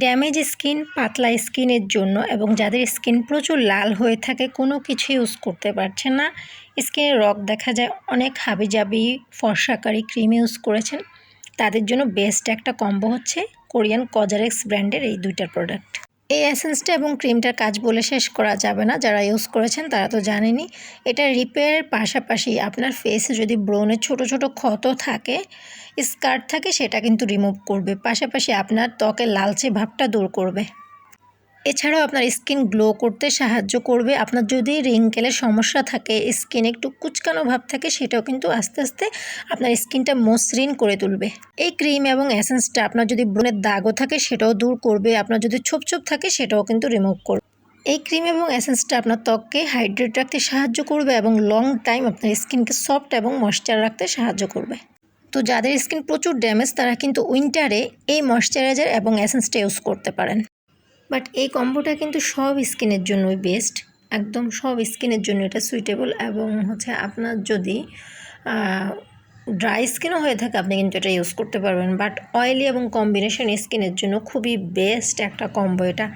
Damage skin, পাতলা স্কিনের জন্য এবং যাদের স্কিন প্রচুর লাল হয়ে থাকে, কোনো কিছু ইউজ করতে পারছে না। স্কিনের রক দেখা যায়, অনেক হাবিজাবি ফর্সাকারী ক্রিম ইউজ করেছেন। তাদের জন্য বেস্ট একটা কম্বো হচ্ছে কোরিয়ান কজারেক্স ব্র্যান্ডের এই দুইটা প্রোডাক্ট। এই অ্যাসেন্সটা এবং ক্রিমটার কাজ বলে শেষ করা যাবে না। যারা ইউজ করেছেন তারা তো জানেনই। এটা রিপেয়ারের পাশাপাশি আপনার ফেসে যদি ব্রোনের ছোট ছোট ক্ষত থাকে স্কার্ট থাকে, সেটা কিন্তু রিমুভ করবে। পাশাপাশি আপনার ত্বকের লালচে ভাবটা দূর করবে। এছাড়াও আপনার স্কিন গ্লো করতে সাহায্য করবে। আপনার যদি রিঙ্কেলের সমস্যা থাকে, স্কিন একটু কুচকানো ভাব থাকে, সেটাও কিন্তু আস্তে আস্তে আপনার স্কিনটা মসৃণ করে তুলবে। এই ক্রিম এবং অ্যাসেন্সটা আপনার যদি ব্রণের দাগও থাকে, সেটাও দূর করবে। আপনার যদি ছোপ ছোপ থাকে, সেটাও কিন্তু রিমুভ করবে এই ক্রিম এবং অ্যাসেন্সটা আপনার ত্বককে হাইড্রেট রাখতে সাহায্য করবে এবং লং টাইম আপনার স্কিনকে সফট এবং ময়শ্চার রাখতে সাহায্য করবে। তো যাদের স্কিন প্রচুর ড্যামেজ তারা কিন্তু উইন্টারে এই ময়শ্চারাইজার এবং অ্যাসেন্সটা ইউজ করতে পারেন। বাট এই কম্বোটা কিন্তু সব স্কিনের জন্যই বেস্ট। একদম সব স্কিনের জন্য এটা সুইটেবল এবং হচ্ছে আপনার যদি ড্রাই স্কিনও হয়ে থাকে, আপনি কিন্তু এটা ইউজ করতে পারবেন। বাট অয়েলি এবং কম্বিনেশন স্কিনের জন্য খুবই বেস্ট একটা কম্বো এটা।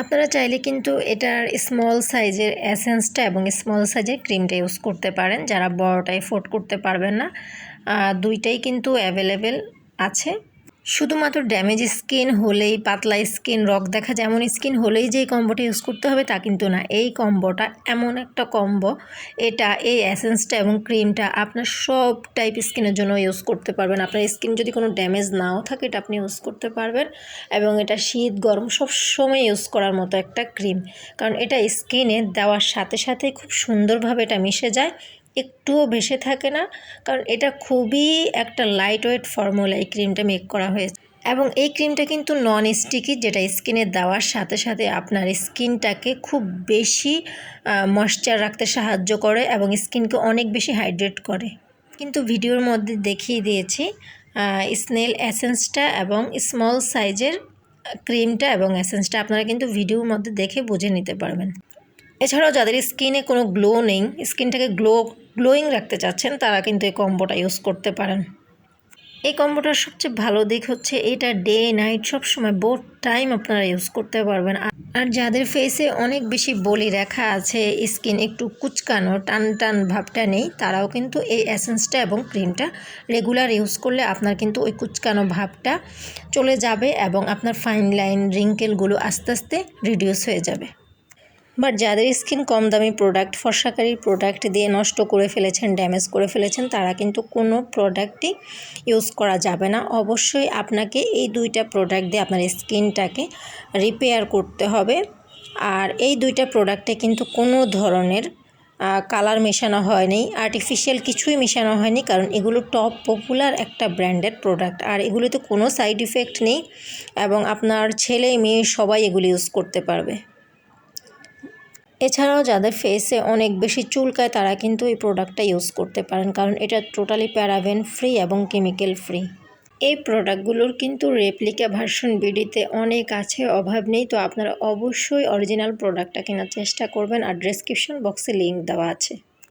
আপনারা চাইলে কিন্তু এটার স্মল সাইজের এসেন্সটা এবং স্মল সাইজের ক্রিমটা ইউজ করতে পারেন। যারা বড়টা এফোর্ড করতে পারবেন না। দুইটাই কিন্তু অ্যাভেলেবেল আছে। শুধুমাত্র ড্যামেজ স্কিন হলেই, পাতলা স্কিন রক দেখা যেমন স্কিন হলেই যে কম্বোটা ইউজ করতে হবে তা কিন্তু না। এই কম্বোটা এমন একটা কম্বো, এটা এই অ্যাসেন্সটা এবং ক্রিমটা আপনার সব টাইপ স্কিনের জন্য ইউজ করতে পারবেন। আপনার স্কিন যদি কোনো ড্যামেজ নাও থাকে, এটা আপনি ইউজ করতে পারবেন এবং এটা শীত, গরম সব সময় ইউজ করার মতো একটা ক্রিম কারণ এটা স্কিনে দেওয়ার সাথে সাথে খুব সুন্দরভাবে এটা মিশে যায়। একটুও ভেসে থাকে না। কারণ এটা খুবই একটা লাইট ওয়েট ফর্মুলা এই ক্রিমটা মেক করা হয়েছে। এবং এই ক্রিমটা কিন্তু নন স্টিকি যেটা স্কিনে দেওয়ার সাথে সাথে আপনার স্কিনটাকে খুব বেশি ময়শ্চার রাখতে সাহায্য করে এবং স্কিনকে অনেক বেশি হাইড্রেট করে। কিন্তু ভিডিওর মধ্যে দেখিয়ে দিয়েছি স্নেল এসেন্সটা এবং স্মল সাইজের ক্রিমটা এবং এসেন্সটা আপনারা কিন্তু ভিডিওর মধ্যে দেখে বুঝে নিতে পারবেন। এছাড়াও যাদের স্কিনে কোনো গ্লো নেই, স্কিনটাকে গ্লো গ্লোয়িং রাখতে চাচ্ছেন, তারা কিন্তু এই কম্বোটা ইউজ করতে পারেন। এই কম্বোটার সবচেয়ে ভালো দিক হচ্ছে এটা ডে নাইট সব সময় বোথ টাইম আপনারা ইউজ করতে পারবেন। আর যাদের ফেসে অনেক বেশি বলি রেখা আছে স্কিন একটু কুচকানো, টান টান ভাবটা নেই, তারাও কিন্তু এই অ্যাসেন্সটা এবং ক্রিমটা রেগুলার ইউজ করলে আপনার কিন্তু ওই কুচকানো ভাবটা চলে যাবে এবং আপনার ফাইন লাইন রিঙ্কেলগুলো আস্তে আস্তে রিডিউস হয়ে যাবে। বাট যাদের স্কিন কম দামি প্রোডাক্ট ফর্সাকারী প্রোডাক্ট দিয়ে নষ্ট করে ফেলেছেন ড্যামেজ করে ফেলেছেন, তারা কিন্তু কোনো প্রোডাক্টই ইউজ করা যাবে না। অবশ্যই আপনাকে এই দুইটা প্রোডাক্ট দিয়ে আপনার স্কিনটাকে রিপেয়ার করতে হবে। আর এই দুইটা প্রোডাক্টে কিন্তু কোনো ধরনের কালার মেশানো হয়নি আর্টিফিশিয়াল কিছুই মেশানো হয়নি, কারণ এগুলো টপ পপুলার একটা ব্র্যান্ডেড প্রোডাক্ট আর এগুলোতে কোনো সাইড ইফেক্ট নেই এবং আপনার ছেলে, মেয়ে সবাই এগুলো ইউজ করতে পারবে। এছাড়াও যাদের ফেসে অনেক বেশি চুলকায়, তারা কিন্তু এই প্রোডাক্টটা ইউজ করতে পারেন। কারণ এটা টোটালি প্যারাভেন ফ্রি এবং কেমিক্যাল ফ্রি এই প্রোডাক্টগুলোর কিন্তু রেপ্লিকা ভার্সন বিডিতে অনেক আছে, অভাব নেই। তো আপনারা অবশ্যই অরিজিনাল প্রোডাক্টটা কেনার চেষ্টা করবেন। আর ডেসক্রিপশন বক্সে লিঙ্ক দেওয়া আছে।